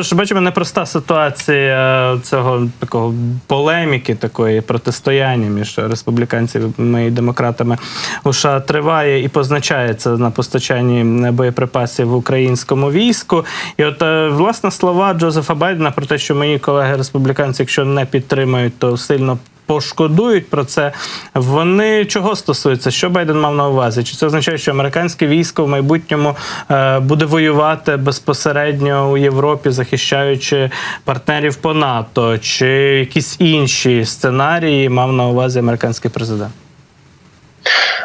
Тож бачимо непроста ситуація цього такого полеміки, такої протистояння між республіканцями і демократами у США триває і позначається на постачанні боєприпасів в українському війську. І от е, власне слова Джозефа Байдена про те, що мої колеги республіканці, якщо не підтримають, то сильно. Пошкодують про це. Вони чого стосуються? Що Байден мав на увазі? Чи це означає, що американське військо в майбутньому е, буде воювати безпосередньо у Європі, захищаючи партнерів по НАТО, чи якісь інші сценарії мав на увазі американський президент?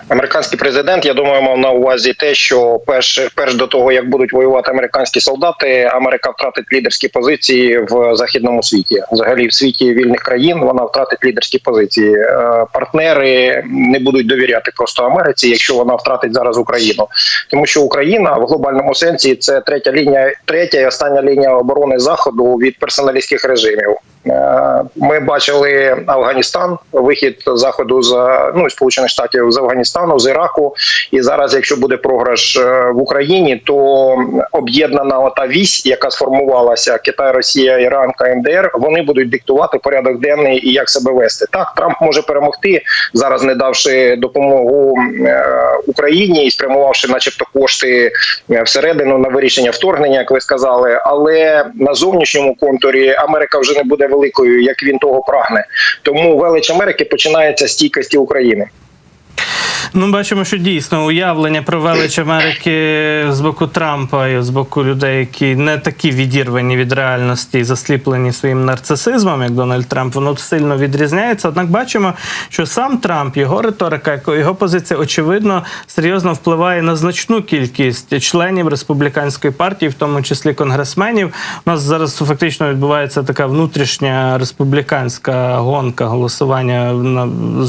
Американський президент, я думаю, мав на увазі те, що перш, перш до того, як будуть воювати американські солдати, Америка втратить лідерські позиції в західному світі. Взагалі, в світі вільних країн вона втратить лідерські позиції. Е, Партнери не будуть довіряти просто Америці, якщо вона втратить зараз Україну, тому що Україна в глобальному сенсі це третя лінія, третя і остання лінія оборони заходу від персоналістських режимів. Е, Ми бачили Афганістан, вихід заходу з ну сполучених штатів з Афганістану, з Іраку. І зараз, якщо буде програш е, в Україні, то об'єднана ота вісь, яка сформувалася Китай, Росія, Іран, КНДР, вони будуть диктувати порядок денний і як себе вести. Так, Трамп може перемогти зараз, не давши допомогу е, Україні і спрямувавши, начебто, кошти всередину на вирішення вторгнення, як ви сказали. Але на зовнішньому контурі Америка вже не буде великою, як він того прагне. Тому велич Америки починається з стійкості України. Ну, бачимо, що дійсно уявлення про велич Америки з боку Трампа і з боку людей, які не такі відірвані від реальності засліплені своїм нарцисизмом, як Дональд Трамп, воно сильно відрізняється. Однак бачимо, що сам Трамп, його риторика, його позиція очевидно серйозно впливає на значну кількість членів республіканської партії, в тому числі конгресменів. У нас зараз фактично відбувається така внутрішня республіканська гонка голосування на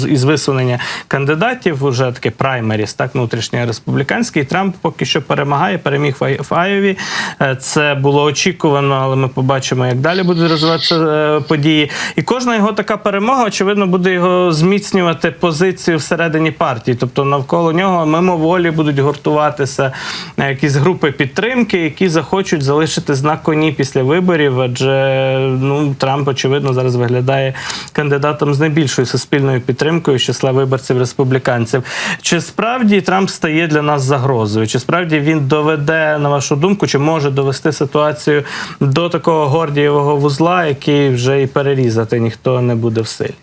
із висунення кандидатів. Уже таке праймеріс, так внутрішній республіканський. Трамп поки що перемагає, переміг в Айові. Е, Це було очікувано, але ми побачимо, як далі будуть розвиватися е, події. І кожна його така перемога, очевидно, буде його зміцнювати позицію всередині партії. Тобто навколо нього мимоволі будуть гуртуватися е, якісь групи підтримки, які захочуть залишитись на коні після виборів. Адже ну Трамп, очевидно, зараз виглядає кандидатом з найбільшою суспільною підтримкою з числа виборців республіканців. Чи справді Трамп стає для нас загрозою? Чи справді він доведе, на вашу думку, чи може довести ситуацію до такого гордієвого вузла, який вже і перерізати ніхто не буде в силі?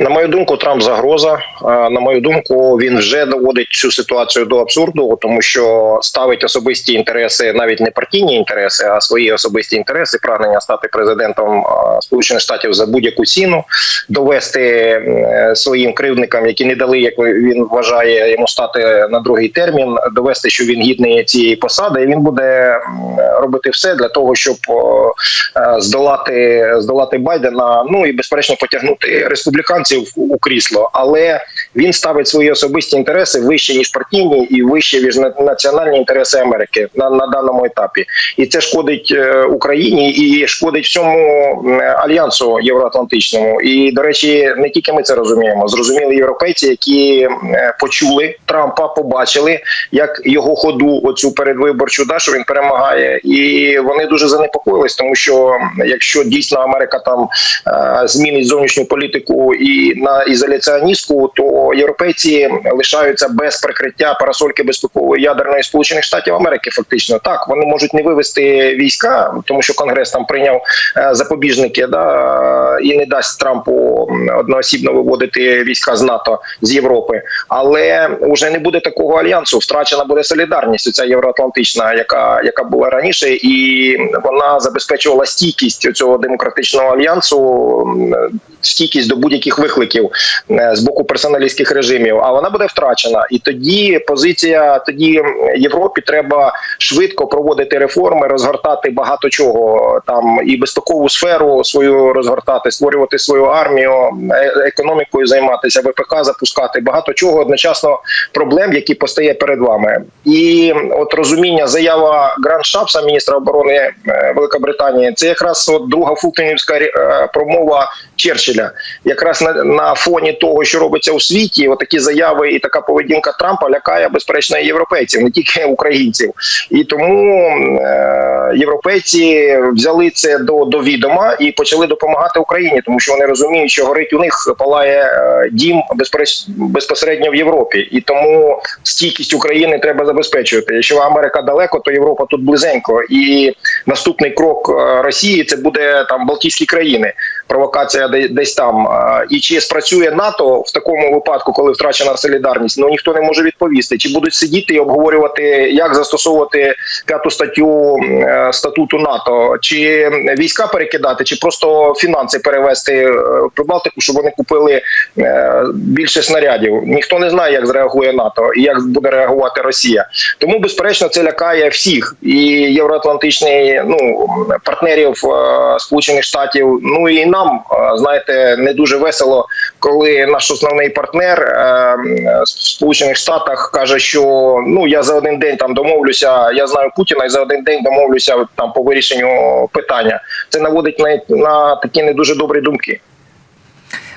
На мою думку, Трамп загроза. На мою думку, він вже доводить цю ситуацію до абсурду, тому що ставить особисті інтереси, навіть не партійні інтереси, а свої особисті інтереси, прагнення стати президентом Сполучених Штатів за будь-яку ціну, довести е, своїм кривдникам, які не дали, як він вважає, йому стати на другий термін, довести, що він гідний цієї посади, і він буде робити все для того, щоб е, здолати здолати Байдена. Ну і безперечно потягнути республіканців у крісло, але він ставить свої особисті інтереси вище ніж партійні і вище ніж національні інтереси Америки на, на даному етапі, і це шкодить е, Україні і шкодить всьому альянсу євроатлантичному. І до речі, не тільки ми це розуміємо. Зрозуміли європейці, які е, почули Трампа, побачили як його ходу оцю передвиборчу, да що він перемагає, і вони дуже занепокоїлись, тому що якщо дійсно Америка там е, змінить зовнішню політику і на ізоляціоністку, то європейці лишаються без прикриття парасольки безпекової ядерної сполучених штатів Америки. Фактично, так вони можуть не вивести війська, тому що Конгрес там прийняв е, запобіжники, да і не дасть Трампу одноосібно виводити війська з НАТО з Європи, але вже не буде такого альянсу. Втрачена буде солідарність. Ця євроатлантична, яка яка була раніше, і вона забезпечувала стійкість цього демократичного альянсу, стійкість до будь-яких викликів е, з боку персоналістських режимів. А вона буде втрачена, і тоді позиція тоді Європі треба швидко проводити реформи, розгортати багато чого там і безпекову сферу свою розгортати, створювати свою армію, е- економікою займатися, ВПК запускати багато чого одночасно проблем, які постає перед вами, і от розуміння заява Гранд Шапса, міністра оборони е, Великобританії, це якраз от друга фултонівська е, промова Черчилля, якраз на, на фоні того, що робиться у світі. Світі отакі заяви і така поведінка Трампа лякає безперечно європейців, не тільки українців. І тому е, європейці взяли це до, до відома і почали допомагати Україні, тому що вони розуміють, що горить у них палає е, дім безпереч- безпосередньо в Європі, і тому стійкість України треба забезпечувати. Якщо Америка далеко, то Європа тут близенько. І наступний крок е, Росії це буде там Балтійські країни. Провокація де- десь там. І чи спрацює НАТО в такому випадку, коли втрачена солідарність? Ну ніхто не може відповісти. Чи будуть сидіти і обговорювати, як застосовувати п'яту статтю е, статуту НАТО, чи війська перекидати, чи просто фінанси перевести е, в Прибалтику, щоб вони купили е, більше снарядів? Ніхто не знає, як зреагує НАТО і як буде реагувати Росія. Тому, безперечно, це лякає всіх і євроатлантичний ну партнерів Сполучених Штатів. Ну і нам е, знаєте, не дуже весело, коли наш основний партнер е, в Сполучених Штатах каже, що ну я за один день там домовлюся. Я знаю Путіна і за один день домовлюся там по вирішенню питання. Це наводить на, на такі не дуже добрі думки.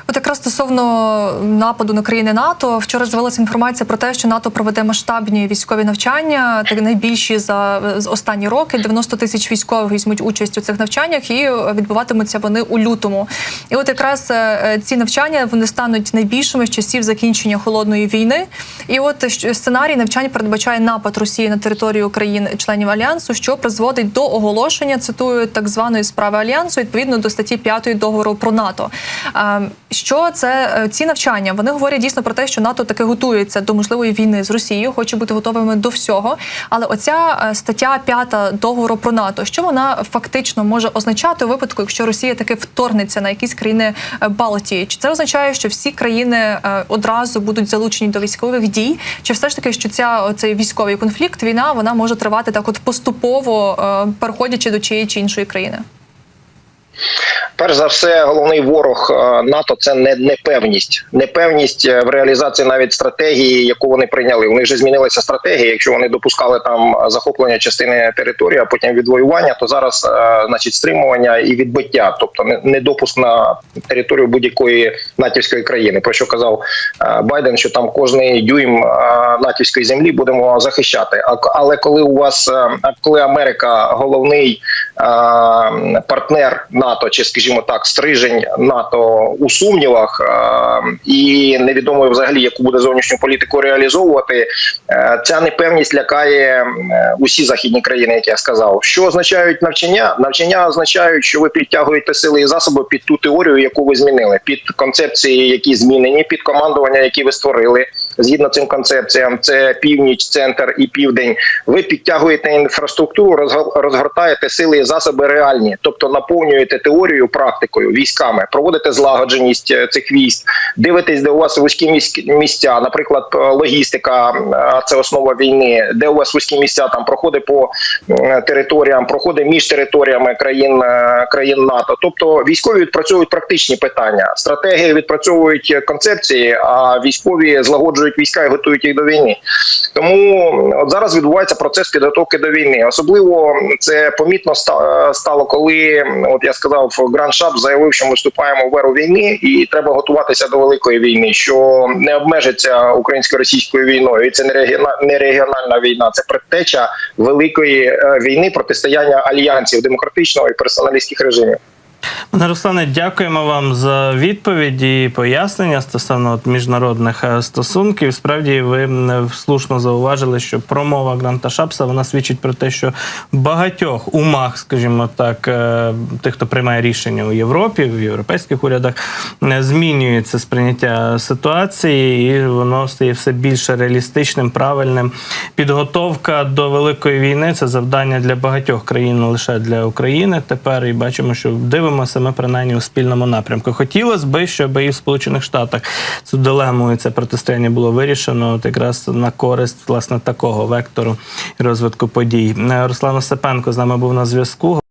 От якраз стосовно нападу на країни НАТО, вчора з'явилася інформація про те, що НАТО проведе масштабні військові навчання, так найбільші за останні роки. 90 тисяч військових візьмуть участь у цих навчаннях, і відбуватимуться вони у лютому. І от якраз е, ці навчання вони стануть найбільшими з часів закінчення холодної війни. І от сценарій навчань передбачає напад Росії на територію країн членів альянсу, що призводить до оголошення цитую так званої справи альянсу відповідно до статті 5 договору про НАТО. Що це е, ці навчання? Вони говорять дійсно про те, що НАТО таки готується до можливої війни з Росією, хоче бути готовими до всього. Але оця е, стаття 5 договору про НАТО, що вона фактично може означати у випадку, якщо Росія таки вторгнеться на якісь країни е, Балтії? Чи це означає, що всі країни одразу будуть залучені до військових дій? Чи все ж таки, що ця цей військовий конфлікт, війна, вона може тривати так, от поступово переходячи до чиєї чи іншої країни? Перш за все, головний ворог е, НАТО це не непевність. Непевність е, в реалізації навіть стратегії, яку вони прийняли. Них вже змінилася стратегія. Якщо вони допускали там захоплення частини території, а потім відвоювання, то зараз е, значить стримування і відбиття, тобто не- не на територію будь-якої натівської країни. Про що казав е, Байден, що там кожний дюйм е, натівської землі будемо захищати. Але коли у вас е, коли Америка головний е, партнер НАТО, чи скажімо так, стрижень НАТО у сумнівах, е, і невідомо взагалі, яку буде зовнішню політику реалізовувати. е, Ця непевність лякає е, усі західні країни, як я сказав. Що означають навчання? Навчання означають, що ви підтягуєте сили і засоби під ту теорію, яку ви змінили, під концепції, які змінені, під командування, які ви створили. Згідно цим концепціям, це північ, центр і південь. Ви підтягуєте інфраструктуру, розго- розгортаєте сили і засоби реальні, тобто наповнюєте теорію практикою, військами, проводите злагодженість е, цих військ, дивитесь, де у вас вузькі місця, наприклад, е, логістика е, це основа війни, де у вас вузькі місця там проходить по територіям, проходить між територіями країн країн НАТО. Тобто військові відпрацьовують практичні питання, стратегії відпрацьовують концепції, а військові злагоджують війська і готують їх до війни. Тому от зараз відбувається процес підготовки до війни. Особливо це помітно стало, коли от я сказав, Гранд Шап заявив, що ми вступаємо в еру війни, і треба готуватися до великої війни, що не обмежиться українсько-російською війною. І це не регіональна війна, це предтеча великої е, війни протистояння альянсів демократичного і персоналістських режимів. Пане Руслане, дякуємо вам за відповіді і пояснення стосовно от міжнародних е, стосунків. Справді, ви слушно зауважили, що промова Гранта Шапса вона свідчить про те, що в багатьох умах, скажімо так, е, тих, хто приймає рішення у Європі, в європейських урядах, е, змінюється сприйняття ситуації, і воно стає все більше реалістичним, правильним. Підготовка до великої війни це завдання для багатьох країн, не лише для України. Тепер і бачимо, що дивимося ми принаймні у спільному напрямку. Хотілося би, щоб і в Сполучених Штатах цю дилему і це протистояння було вирішено от якраз на користь власне такого вектору розвитку подій. Е, Руслан Осипенко з нами був на зв'язку.